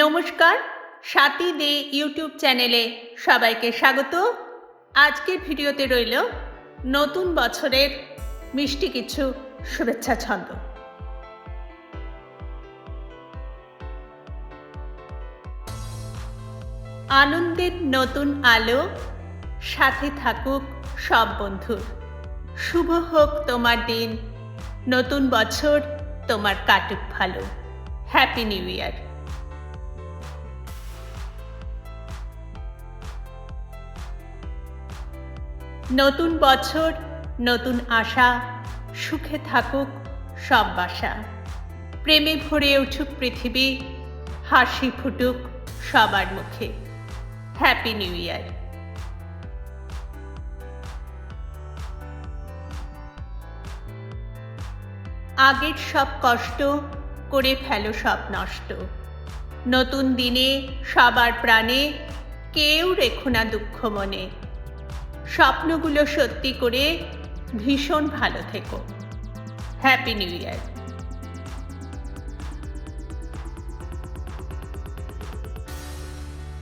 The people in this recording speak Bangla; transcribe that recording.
নমস্কার, সাথী দে ইউটিউব চ্যানেলে সবাইকে স্বাগত। আজকের ভিডিওতে রইল নতুন বছরের মিষ্টি কিছু শুভেচ্ছা ছন্দ। আনন্দের নতুন আলো, সাথে থাকুক সব বন্ধুর। শুভ হোক তোমার দিন, নতুন বছর তোমার কাটুক ভালো। হ্যাপি নিউ ইয়ার নতুন বছর, নতুন আশা, সুখে থাকুক সব বাসা। প্রেমে ভরে উঠুক পৃথিবী, হাসি ফুটুক সবার মুখে। হ্যাপি নিউ ইয়ার আগের সব কষ্ট করে ফেলো সব নষ্ট। নতুন দিনে সবার প্রাণে কেউ রেখো না দুঃখ মনে। স্বপ্নগুলো সত্যি করে ভীষণ ভালো থেকো। Happy new year